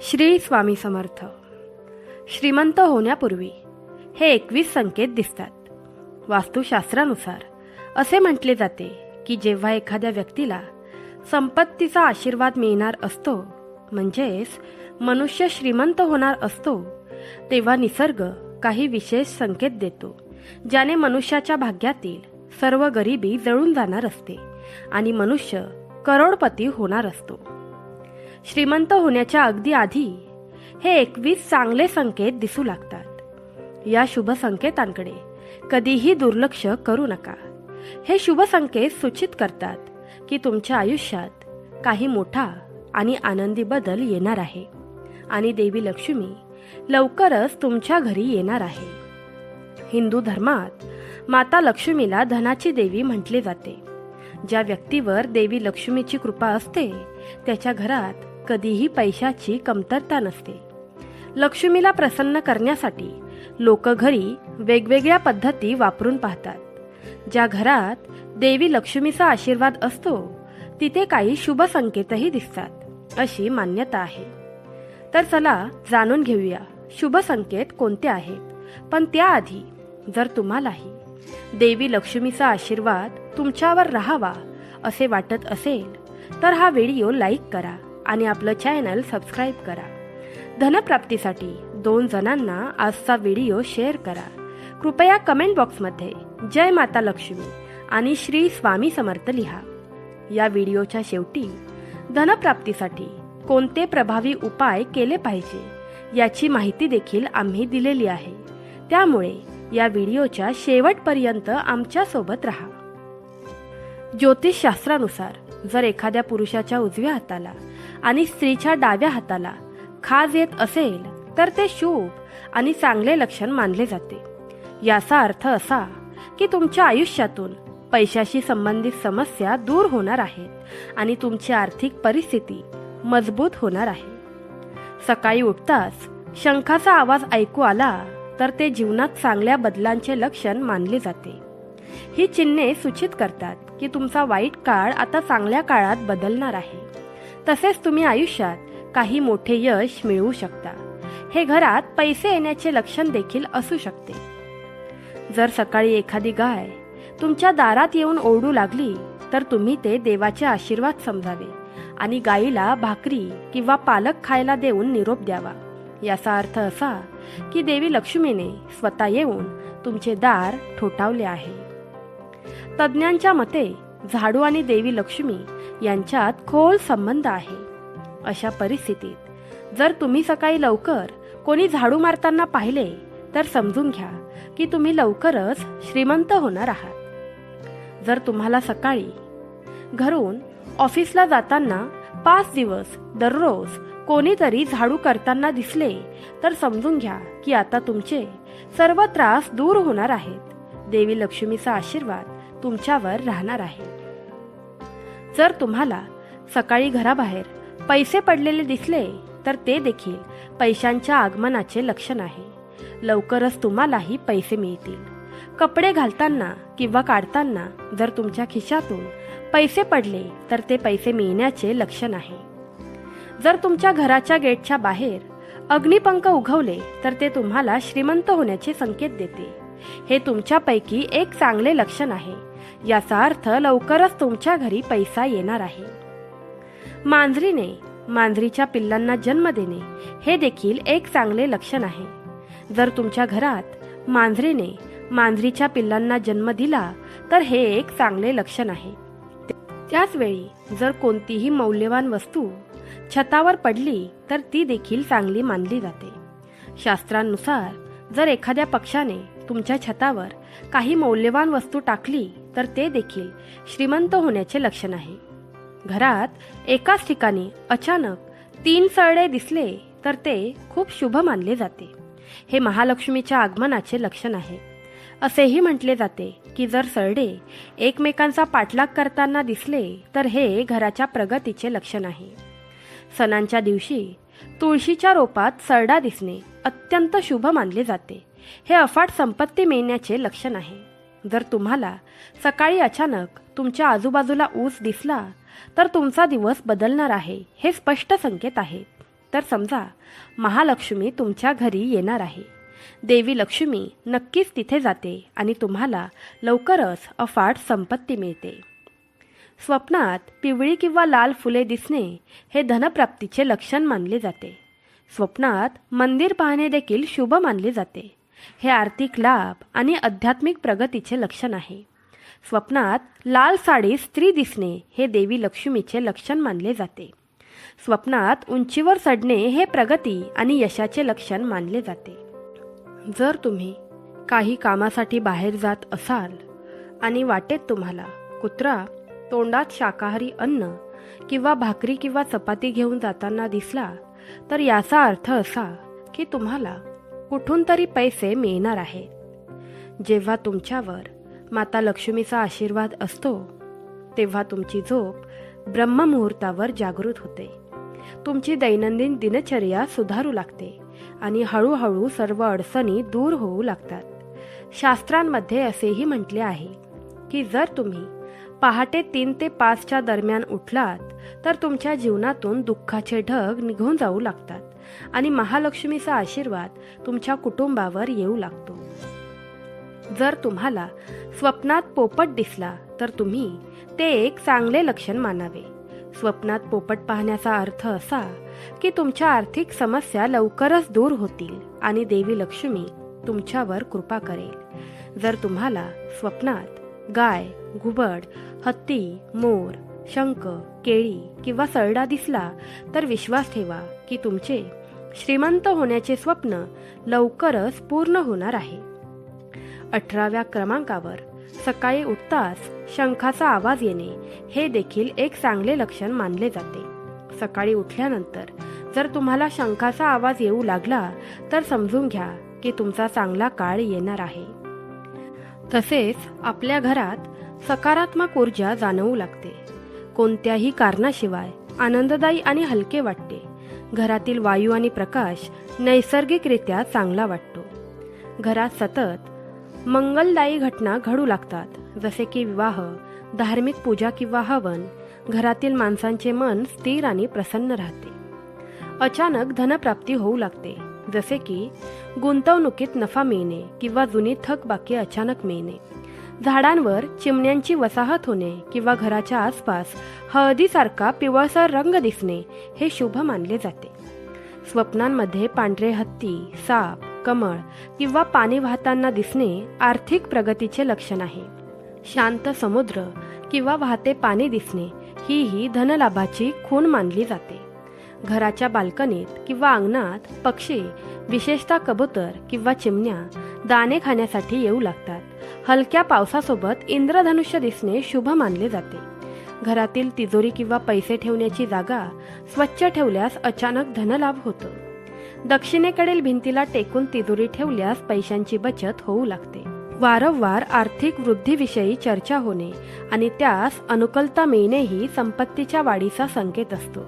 श्री स्वामी समर्थ. श्रीमंत होण्यापूर्वी हे एकवीस संकेत दिसतात. वास्तुशास्त्रानुसार असे म्हटले जाते की जेव्हा एखाद्या व्यक्तीला संपत्तीचा आशीर्वाद मिळणार असतो म्हणजेच मनुष्य श्रीमंत होणार असतो तेव्हा निसर्ग काही विशेष संकेत देतो ज्याने मनुष्याच्या भाग्यातील सर्व गरिबी जळून जाणार असते आणि मनुष्य करोडपती होणार असतो. श्रीमंत होण्याच्या अगदी आधी हे एकवीस चांगले संकेत दिसू लागतात. या शुभ संकेतांकडे कधीही दुर्लक्ष करू नका. हे शुभ संकेत सूचित करतात की तुमच्या आयुष्यात काही मोठा आणि आनंदी बदल येणार आहे. आणि देवी लक्ष्मी लवकरच तुमच्या घरी येणार आहे. हिंदू धर्मात माता लक्ष्मीला धनाची देवी म्हटले जाते. ज्या व्यक्तीवर देवी लक्ष्मीची कृपा असते त्याच्या घरात कधीही पैशाची कमतरता नसते. लक्ष्मीला प्रसन्न करण्यासाठी लोक घरी वेगवेगळ्या पद्धती वापरून पाहतात. ज्या घरात देवी लक्ष्मीचा आशीर्वाद असतो तिथे काही शुभ संकेतही दिसतात अशी मान्यता आहे. तर चला जाणून घेऊया शुभ संकेत कोणते आहेत? पण त्याआधी जर तुम्हालाही देवी लक्ष्मीचा आशीर्वाद तुमच्यावर राहावा असे वाटत असेल तर हा व्हिडिओ लाईक करा. आणि आपलं चॅनल सबस्क्राईब करा. धनप्राप्तीसाठी दोन जणांना आजचा व्हिडिओ शेअर करा. कृपया कमेंट बॉक्समध्ये जय माता लक्ष्मी आणि श्री स्वामी समर्थ लिहा. या व्हिडिओच्या शेवटी धनप्राप्तीसाठी कोणते प्रभावी उपाय केले पाहिजे याची माहिती देखील आम्ही दिलेली आहे. त्यामुळे या व्हिडिओच्या शेवटपर्यंत आमच्यासोबत राहा. ज्योतिषशास्त्रानुसार जर एखाद्या पुरुषाच्या उजव्या हाताला आणि स्त्रीच्या डाव्या हाताला. खाज येत असेल तर ते शुभ आणि चांगले लक्षण मानले जाते. याचा अर्थ असा की तुमच्या आयुष्यातून पैशाशी संबंधित समस्या दूर होणार आहेत आणि तुमची आर्थिक परिस्थिती मजबूत होणार आहे. सकाळी उठताच शंखाचा आवाज ऐकू आला तर ते जीवनात चांगल्या बदलांचे लक्षण मानले जाते. ही चिन्हे सूचित करतात की तुमचा वाईट काळ आता चांगल्या काळात बदलणार आहे. तसेच तुम्ही आयुष्यात काही मोठे यश मिळवू शकता. हे घरात पैसे येण्याचे लक्षण देखील असू शकते. जर सकाळी एखादी गाय तुमच्या दारात येऊन ओरडू लागली तर तुम्ही ते देवाचे आशीर्वाद समजावे आणि गायीला भाकरी किंवा पालक खायला देऊन निरोप द्यावा. याचा अर्थ असा की देवी लक्ष्मीने स्वतः येऊन तुमचे दार ठोठावले आहे. तज्ज्ञांच्या मते झाडू आणि देवी लक्ष्मी यांच्यात खोल संबंध आहे. अशा परिस्थितीत जर तुम्ही सकाळी लवकर कोणी झाडू मारताना पाहिले तर समजून घ्या की तुम्ही लवकरच श्रीमंत होणार आहात. जर तुम्हाला सकाळी घरून ऑफिसला जाताना पाच दिवस दररोज कोणीतरी झाडू करताना दिसले तर समजून घ्या की आता तुमचे सर्व त्रास दूर होणार आहेत. देवी लक्ष्मीचा आशीर्वाद तुमच्यावर राहणार आहे. जर तुम्हाला सकाळी घराबाहेर पैसे पडलेले दिसले तर ते देखील पैशांच्या आगमनाचे लक्षण आहे. लवकरच तुम्हालाही पैसे मिळतील. कपडे घालताना किंवा काढताना जर तुमच्या खिशातून पैसे पडले तर ते पैसे मिळण्याचे लक्षण आहे. जर तुमच्या घराच्या गेटच्या बाहेर अग्निपंख उगवले तर ते तुम्हाला श्रीमंत होण्याचे संकेत देते. हे तुमच्यापैकी एक चांगले लक्षण आहे. याचा अर्थ लवकरच तुमच्या घरी पैसा येणार आहे. मांजरीने मांजरीच्या पिल्लांना जन्म देणे हे देखील एक चांगले लक्षण आहे. जर तुमच्या घरात मांजरीने मांजरीच्या पिल्लांना जन्म दिला तर हे एक चांगले लक्षण आहे. त्याच वेळी जर कोणतीही मौल्यवान वस्तू छतावर पडली तर ती देखील चांगली मानली जाते. शास्त्रांनुसार जर एखाद्या पक्षाने तुमच्या छतावर काही मौल्यवान वस्तू टाकली तर ते देखील श्रीमंत होण्याचे लक्षण आहे. घरात एकाच ठिकाणी अचानक तीन सरडे दिसले तर ते खूप शुभ मानले जाते. हे महालक्ष्मीच्या आगमनाचे लक्षण आहे. असेही म्हटले जाते की जर सरडे एकमेकांचा पाठलाग करताना दिसले तर हे घराच्या प्रगतीचे लक्षण आहे. सणांच्या दिवशी तुळशीच्या रोपात सरडा दिसणे अत्यंत शुभ मानले जाते. हे अफाट संपत्ती मिळण्याचे लक्षण आहे. जर तुम्हाला सकाळी अचानक तुमच्या आजूबाजूला ऊस दिसला तर तुमचा दिवस बदलणार आहे हे स्पष्ट संकेत आहेत. तर समजा महालक्ष्मी तुमच्या घरी येणार आहे. देवी लक्ष्मी नक्कीच तिथे जाते आणि तुम्हाला लवकरच अफाट संपत्ती मिळते. स्वप्नात पिवळी किंवा लाल फुले दिसणे हे धनप्राप्तीचे लक्षण मानले जाते. स्वप्नात मंदिर पाहणे देखील शुभ मानले जाते. हे आर्थिक लाभ आणि आध्यात्मिक प्रगतीचे लक्षण आहे. स्वप्नात लाल साडी स्त्री दिसणे हे देवी लक्ष्मीचे लक्षण मानले जाते. स्वप्नात उंचीवर चढणे हे प्रगती आणि यशाचे लक्षण मानले जाते. जर तुम्ही काही कामासाठी बाहेर जात असाल आणि वाटेत तुम्हाला कुत्रा तोंडात शाकाहारी अन्न किंवा भाकरी किंवा चपाती घेऊन जाताना दिसला तर याचा अर्थ असा की तुम्हाला कुठून तरी पैसे मिळणार आहे. जेव्हा तुमच्यावर माता लक्ष्मीचा आशीर्वाद असतो तेव्हा तुमची झोप ब्रह्ममुहूर्तावर जागृत होते. तुमची दैनंदिन दिनचर्या सुधारू लागते आणि हळूहळू सर्व अडचणी दूर होऊ लागतात. शास्त्रांमध्ये असेही म्हटले आहे की जर तुम्ही पहाटे तीन ते पाचच्या दरम्यान उठलात तर तुमच्या जीवनातून दुःखाचे ढग निघून जाऊ लागतात. आणि महालक्ष्मीचा आशीर्वाद तुमच्या कुटुंबावर येऊ लागतो. जर तुम्हाला स्वप्नात पोपट दिसला तर तुम्ही ते एक चांगले लक्षण मानावे. स्वप्नात पोपट पाहण्याचा अर्थ असा की तुमच्या आर्थिक समस्या लवकरच दूर होतील आणि देवी लक्ष्मी तुमच्यावर कृपा करेल. जर तुम्हाला स्वप्नात गाय घुबड हत्ती मोर शंख केळी किंवा सरडा दिसला तर विश्वास ठेवा की तुमचे श्रीमंत होण्याचे स्वप्न लवकरच पूर्ण होणार आहे. अठराव्या क्रमांकावर सकाळी उठताच शंखाचा आवाज येणे हे देखील एक चांगले लक्षण मानले जाते. सकाळी उठल्यानंतर जर तुम्हाला शंखाचा आवाज येऊ लागला तर समजून घ्या की तुमचा चांगला काळ येणार आहे. तसेच आपल्या घरात सकारात्मक ऊर्जा जाणवू लागते. कोणत्याही कारणाशिवाय आनंददायी आणि हलके वाटते. घरातील वायू आणि प्रकाश नैसर्गिकरित्या चांगला वाटतो. घरात सतत मंगलदायी घटना घडू लागतात. जसे की विवाह धार्मिक पूजा किंवा हवन घरातील माणसांचे मन स्थिर आणि प्रसन्न राहते. अचानक धनप्राप्ती होऊ लागते. जसे की गुंतवणुकीत नफा मिळणे किंवा जुनी थकबाकी अचानक मिळणे. झाडांवर चिमण्यांची वसाहत होणे किंवा घराच्या आसपास हळदीसारखा पिवळसर रंग दिसणे हे शुभ मानले जाते. स्वप्नांमध्ये पांढरे हत्ती साप कमळ किंवा पाणी वाहताना दिसणे आर्थिक प्रगतीचे लक्षण आहे. शांत समुद्र किंवा वाहते पाणी दिसणे ही ही धनलाभाची खूण मानली जाते. घराच्या बाल्कनीत किंवा अंगणात पक्षी विशेषतः कबूतर किंवा चिमण्या दाणे खाण्यासाठी येऊ लागतात. हलक्या पावसासोबत इंद्रधनुष्य दिसणे शुभ मानले जाते. घरातील तिजोरी किंवा पैसे ठेवण्याची जागा स्वच्छ ठेवल्यास अचानक धनलाभ होतो. दक्षिणेकडील भिंतीला टेकून तिजोरी ठेवल्यास पैशांची बचत होऊ लागते. वारंवार आर्थिक वृद्धीविषयी चर्चा होणे आणि त्यास अनुकूलता मिळणेही संपत्तीच्या वाढीचा संकेत असतो.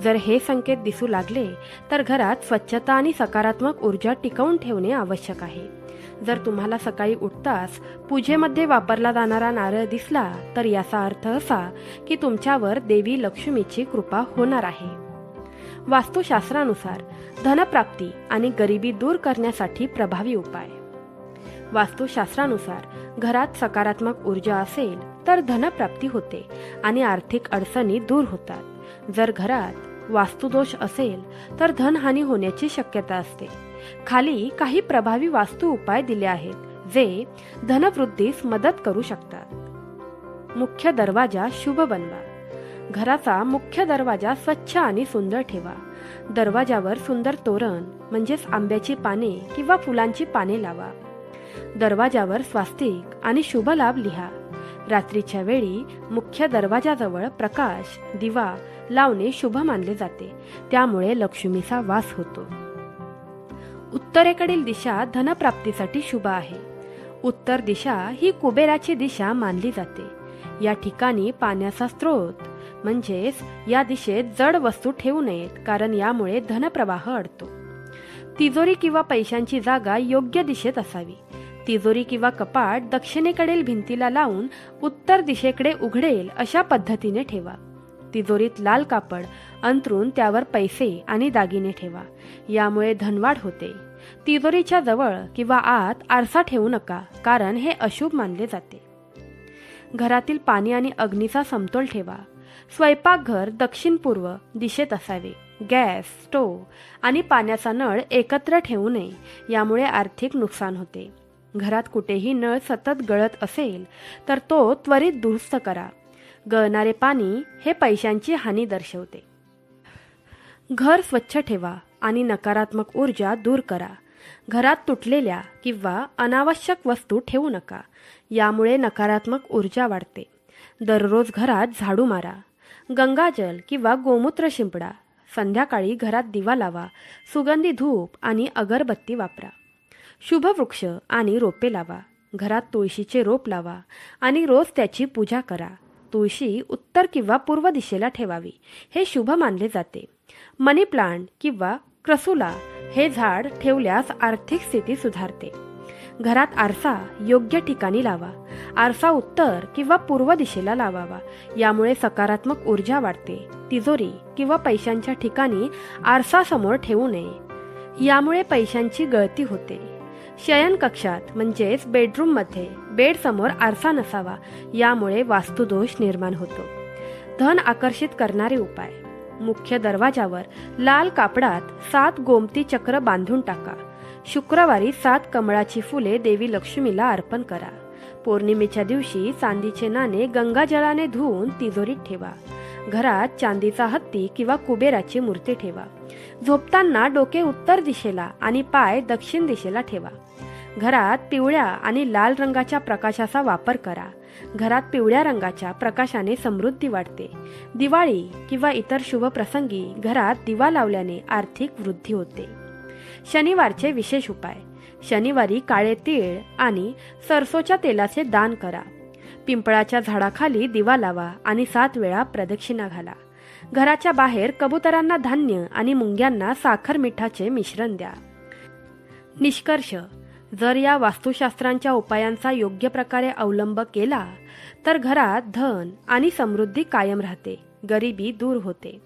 जर हे संकेत दिसू लागले तर घरात स्वच्छता आणि सकारात्मक ऊर्जा टिकवून ठेवणे आवश्यक आहे. जर तुम्हाला सकाळी उठताच पूजेमध्ये वापरला जाणारा नारळ दिसला तर याचा अर्थ असा की तुमच्यावर देवी लक्ष्मीची कृपा होणार आहे. वास्तुशास्त्रानुसार धनप्राप्ती आणि गरिबी दूर करण्यासाठी प्रभावी उपाय. वास्तुशास्त्रानुसार घरात सकारात्मक ऊर्जा असेल तर धनप्राप्ती होते आणि आर्थिक अडचणी दूर होतात. जर घरात वास्तुदोष असेल तर धनहानी होण्याची शक्यता असते. खाली काही प्रभावी वास्तू उपाय दिले आहेत जे धनवृद्धीस मदत करू शकतात. मुख्य दरवाजा शुभ बनवा. घराचा मुख्य दरवाजा स्वच्छ आणि सुंदर ठेवा. दरवाजावर सुंदर तोरण म्हणजेच आंब्याची पाने किंवा फुलांची पाने लावा. दरवाजावर स्वास्तिक आणि शुभ लाभ लिहा. रात्रीच्या वेळी मुख्य दरवाजाजवळ प्रकाश दिवा लावणे शुभ मानले जाते. त्यामुळे लक्ष्मीचा वास होतो. उत्तरेकडील दिशा धनप्राप्तीसाठी शुभ आहे. उत्तर दिशा ही कुबेराची दिशा मानली जाते. या ठिकाणी पाण्याचा स्रोत म्हणजेच या दिशेत जड वस्तू ठेवू नयेत कारण यामुळे धनप्रवाह अडतो. तिजोरी किंवा पैशांची जागा योग्य दिशेत असावी. तिजोरी किंवा कपाट दक्षिणेकडील भिंतीला लावून उत्तर दिशेकडे उघडेल अशा पद्धतीने ठेवा. तिजोरीत लाल कापड अंतरून त्यावर पैसे आणि दागिने ठेवा. यामुळे धनवाढ होते. तिजोरीच्या जवळ किंवा आत आरसा ठेवू नका कारण हे अशुभ मानले जाते. घरातील पाणी आणि अग्नीचा समतोल ठेवा. स्वयंपाकघर दक्षिण पूर्व दिशेत असावे. गॅस स्टोव आणि पाण्याचा नळ एकत्र ठेवू नये यामुळे आर्थिक नुकसान होते. घरात कुठेही नळ सतत गळत असेल तर तो त्वरित दुरुस्त करा. गळणारे पाणी हे पैशांची हानी दर्शवते. घर स्वच्छ ठेवा आणि नकारात्मक ऊर्जा दूर करा. घरात तुटलेल्या किंवा अनावश्यक वस्तू ठेवू नका. यामुळे नकारात्मक ऊर्जा वाढते. दररोज घरात झाडू मारा. गंगाजल किंवा गोमूत्र शिंपडा. संध्याकाळी घरात दिवा लावा. सुगंधी धूप आणि अगरबत्ती वापरा. शुभ वृक्ष आणि रोपे लावा. घरात तुळशीचे रोप लावा आणि रोज त्याची पूजा करा. तुळशी उत्तर किंवा पूर्व दिशेला ठेवावी. हे शुभ मानले जाते. मनी प्लांट किंवा क्रसुला हे झाड ठेवल्यास आर्थिक स्थिती सुधारते. घरात आरसा योग्य ठिकाणी लावा. आरसा उत्तर किंवा पूर्व दिशेला लावावा. यामुळे सकारात्मक ऊर्जा वाढते. तिजोरी किंवा पैशांच्या ठिकाणी आरसा समोर ठेवू नये. यामुळे पैशांची गळती होते. शयन कक्षात म्हणजेच बेडरूममध्ये बेड समोर आरसा नसावा यामुळे वास्तुदोष निर्माण होतो. धन आकर्षित करणारे उपाय. मुख्य दरवाजावर लाल कापडात सात गोमती चक्र बांधून टाका. शुक्रवारी सात कमळाची फुले देवी लक्ष्मीला अर्पण करा. पौर्णिमेच्या दिवशी चांदीचे नाणे गंगाजलाने धुवून तिजोरीत ठेवा. घरात चांदीचा हत्ती किंवा कुबेराची मूर्ती ठेवा. झोपताना डोके उत्तर दिशेला आणि पाय दक्षिण दिशेला ठेवा. घरात पिवळ्या आणि लाल रंगाच्या प्रकाशाचा वापर करा. घरात पिवळ्या रंगाच्या प्रकाशाने समृद्धी वाढते दिवाळी किंवा इतर शुभ प्रसंगी घरात दिवा लावल्याने आर्थिक वृद्धी होते. शनिवारचे विशेष उपाय. शनिवारी काळे तीळ आणि सरसोच्या तेलाचे दान करा. पिंपळाच्या झाडाखाली दिवा लावा आणि सात वेळा प्रदक्षिणा घाला. घराच्या बाहेर कबुतरांना धान्य आणि मुंग्यांना साखर मिठाचे मिश्रण द्या. निष्कर्ष. जर या वास्तुशास्त्रांच्या उपायांचा योग्य प्रकारे अवलंब केला तर घरात धन आणि समृद्धी कायम राहते गरिबी दूर होते.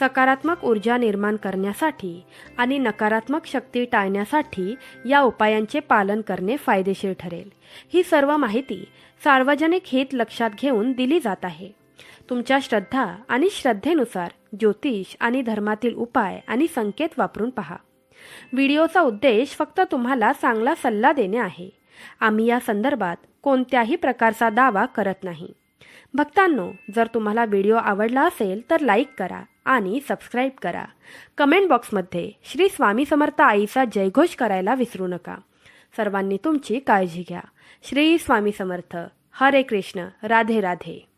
सकारात्मक ऊर्जा निर्माण करण्यासाठी आणि नकारात्मक शक्ती टाळण्यासाठी या उपायांचे पालन करणे फायदेशीर ठरेल. ही सर्व माहिती सार्वजनिक हित लक्षात घेऊन दिली जात आहे. तुमच्या श्रद्धा आणि श्रद्धेनुसार ज्योतिष आणि धर्मातील उपाय आणि संकेत वापरून पहा. व्हिडिओचा उद्देश फक्त तुम्हाला चांगला सल्ला देणे आहे. आम्ही या संदर्भात कोणत्याही प्रकारचा दावा करत नाही. भक्तांनो जर तुम्हाला व्हिडिओ आवडला असेल तर लाईक करा आणि सबस्क्राईब करा. कमेंट बॉक्समध्ये श्री स्वामी समर्थ आईचा जयघोष करायला विसरू नका. सर्वांनी तुमची काळजी घ्या. श्री स्वामी समर्थ. हरे कृष्ण. राधे राधे.